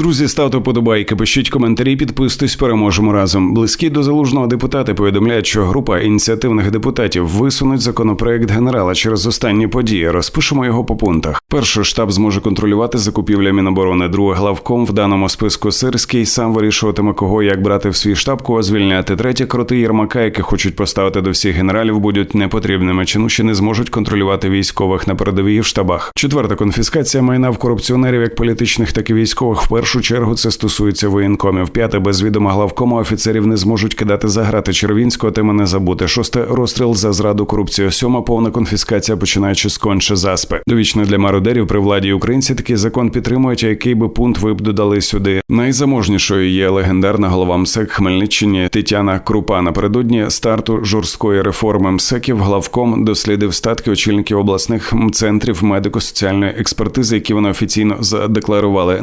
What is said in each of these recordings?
Друзі, ставте подобайки, пишіть коментарі, підписуйтесь, переможемо разом. Близькі до залужного депутати повідомляють, що група ініціативних депутатів висунуть законопроект генерала через останні події. Розпишемо його по пунктах. Перший штаб зможе контролювати закупівля Міноборони. Друге главком в даному списку Сирський сам вирішуватиме, кого як брати в свій штаб, кого звільняти. Третє кроти Єрмака, які хочуть поставити до всіх генералів, будуть непотрібними. Чинуші не зможуть контролювати військових на передовій в штабах. Четверта конфіскація майна в корупціонерів, як політичних, так і військових. В першу чергу це стосується воєнкомів. П'яте без відома главкома офіцерів не зможуть кидати за грати Червінського, теми не забути. Шосте розстріл за зраду корупцію. Сьома повна конфіскація, починаючи з конче заспи. Довічно для мародерів при владі українці такий закон підтримують. Який би пункт ви б додали сюди? Найзаможнішою є легендарна голова МСЕК Хмельниччині Тетяна Крупа. Напередодні старту жорсткої реформи МСЕКів главком дослідив статки очільників обласних центрів медико-соціальної експертизи, які вони офіційно задекларували.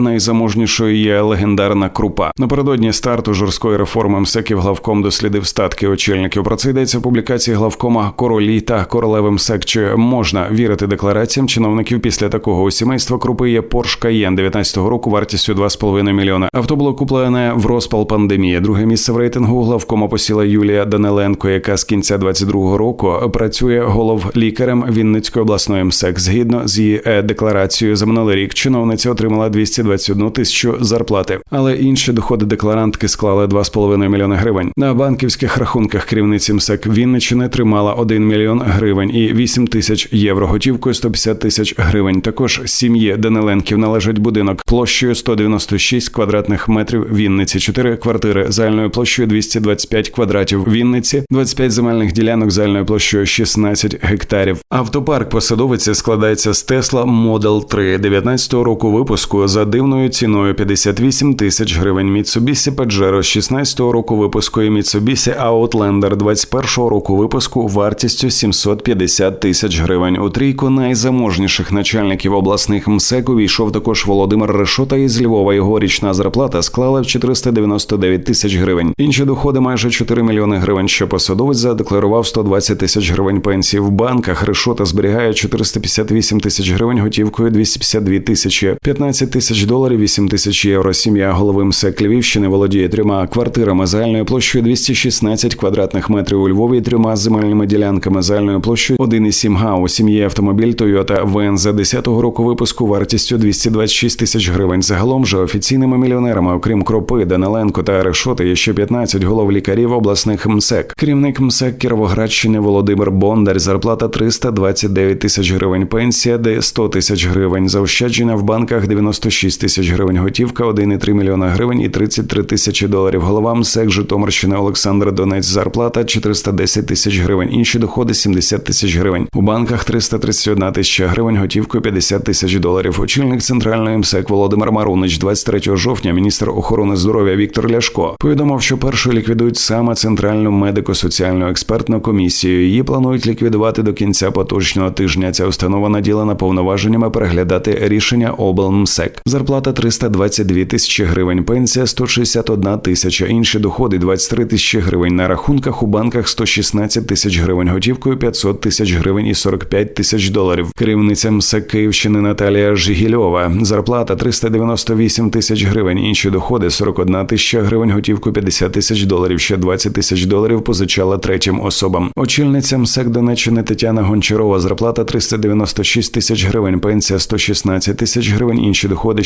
Найзаможнішою є легендарна крупа. Напередодні старту жорсткої реформи МСЕКів главком дослідив статки очільників. Про це йдеться в публікації главкома королі та королеви МСЕК. Чи можна вірити деклараціям чиновників після такого у сімейства крупи є Porsche Cayenne 19-го року вартістю 2,5 мільйона. Авто було куплене в розпал пандемії. Друге місце в рейтингу главкома посіла Юлія Даниленко, яка з кінця 22-го року працює голов-лікарем Вінницької обласної МСЕК. Згідно з її е, декларацією за минулий рік чиновниця отримала 221 тисячу зарплати, але інші доходи декларантки склали 2,5 мільйони гривень. На банківських рахунках керівниці МСЕК Вінниччини тримала 1 мільйон гривень і 8 тисяч євро готівкою 150 тисяч гривень. Також сім'ї Даниленків належить будинок площею 196 квадратних метрів Вінниці, 4 квартири загальною площею 225 квадратів Вінниці, 25 земельних ділянок загальною площею 16 гектарів. Автопарк посадовиці складається з Tesla Model 3 19-го року випуску за дивною ціною 58 тисяч гривень. Mitsubishi Pajero 16-го року випуску і Mitsubishi Outlander 21-го року випуску вартістю 750 тисяч гривень. У трійку найзаможніших начальників обласних МСЕК увійшов також Володимир Решота із Львова. Його річна зарплата склала в 499 тисяч гривень. Інші доходи майже 4 мільйони гривень. Що посадовець задекларував 120 тисяч гривень пенсії в банках. Решота зберігає 458 тисяч гривень готівкою 252 тисячі, 15 тисяч доларів, 8 тисяч євро. Сім'я голови МСЕК Львівщини володіє трьома квартирами загальною площею 216 квадратних метрів у Львові, трьома земельними ділянками загальною площею 1,7 га. У сім'ї автомобіль Toyota ВНЗ 10-го року випуску вартістю 226 тисяч гривень. Загалом же офіційними мільйонерами, окрім Кропи, Даниленко та Решоти, є ще 15 голов лікарів обласних МСЕК. Керівник МСЕК Кіровоградщини Володимир Бондар. Зарплата 329 тисяч гривень. Пенсія де 100 тисяч гривень. Заощадження в банках 96 тисяч гривень. Готівка 1,3 мільйона гривень і 33 тисячі доларів. Голова МСЕК Житомирщини Олександр Донець. Зарплата 410 тисяч гривень. Інші доходи 70 тисяч гривень. У банках 331 тисяча гривень. Готівкою 50 тисяч доларів. Очільник центральної МСЕК Володимир Марунич, 23 жовтня, міністр охорони здоров'я Віктор Ляшко повідомив, що першою ліквідують саме центральну медико-соціальну експертну комісію. Її планують ліквідувати до кінця поточного тижня. Ця установа наділена повноваженнями переглядати рішення облмсек. Зарплата 322 тисячі гривень. Пенсія 161 тисяча. Інші доходи 23 тисячі гривень. На рахунках у банках 116 тисяч гривень. Готівкою 500 тисяч гривень і 45 тисяч доларів. Керівниця МСЕК Київщини Наталія Жигільова. Зарплата 398 тисяч гривень. Інші доходи 41 тисяча гривень. Готівкою 50 тисяч доларів. Ще 20 тисяч доларів позичала третім особам. Очільниця МСЕК Донеччини Тетяна Гончарова. Зарплата 396 тисяч гривень. Пенсія 116 тисяч гривень. Інші доходи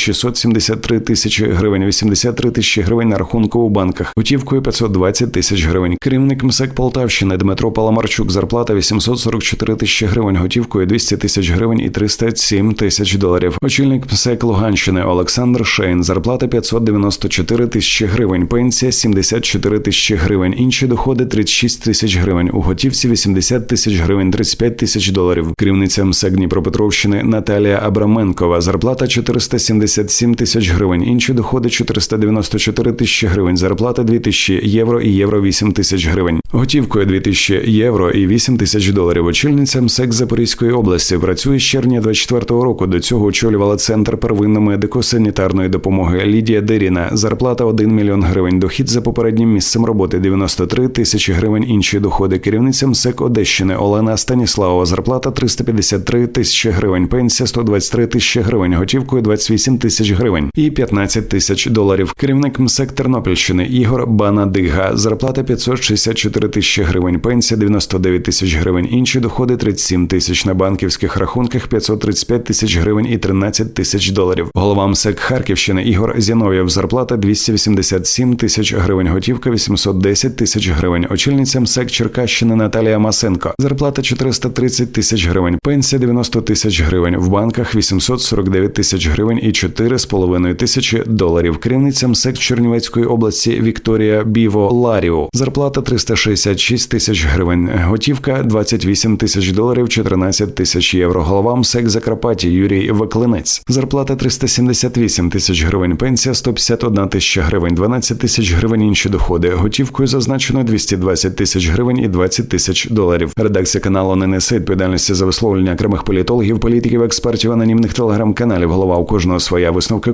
673 тисячі гривень. 83 тисячі гривень на рахунку у банках. Готівкою 520 тисяч гривень. Керівник МСЕК Полтавщини Дмитро Паламарчук. Зарплата 844 тисячі гривень. Готівкою 200 тисяч гривень і 307 тисяч доларів. Очільник МСЕК Луганщини Олександр Шейн. Зарплата 594 тисячі гривень. Пенсія 74 тисячі гривень. Інші доходи 36 тисяч гривень. У готівці 80 тисяч гривень, 35 тисяч доларів. Керівниця МСЕК Дніпропетровщини Наталія Абраменкова. Зарплата 477 тисяч гривень. Інші доходи 494 тисячі гривень. Зарплата 2 тисячі євро і євро 8 тисяч гривень. Готівкою 2 тисячі євро і 8 тисяч доларів. Очільниця МСЕК Запорізької області працює з червня 24-го року. До цього очолювала центр первинної медико-санітарної допомоги Лідія Деріна. Зарплата 1 мільйон гривень. Дохід за попереднім місцем роботи 93 тисячі гривень. Інші доходи. Керівниця МСЕК Одещини Олена Станіславова. Зарплата 353 тисячі гривень. Пенсія 123 тисячі гривень. Готівкою 28 тисяч гривень. І 15 тисяч доларів. Керівник МСЕК Тернопільщини Ігор Банадига. Зарплата 564 тисячі гривень, пенсія 99 тисяч гривень. Інші доходи 37 тисяч на банківських рахунках 535 тисяч гривень і 13 тисяч доларів. Голова МСЕК Харківщини Ігор Зіновєв. Зарплата 287 тисяч гривень. Готівка 810 тисяч гривень. Очільниця МСЕК Черкащини Наталія Масенко. Зарплата 430 тисяч гривень. Пенсія 90 тисяч гривень. В банках 849 тисяч гривень і 4,5 тисячі доларів. Керівниця МСЕК Чернівецької області Вікторія Біво Ларіо. Зарплата 366 тисяч гривень. Готівка 28 тисяч доларів, 14 тисяч євро. Голова МСЕК Закарпаття Юрій Веклинець. Зарплата 378 тисяч гривень. Пенсія 151 тисяча гривень, 12 тисяч гривень інші доходи. Готівкою зазначено 220 тисяч гривень і 20 тисяч доларів. Редакція каналу не несе відповідальності за висловлення окремих політологів, політиків, експертів, анонімних телеграм-каналів. Голова у кожного своя висновка.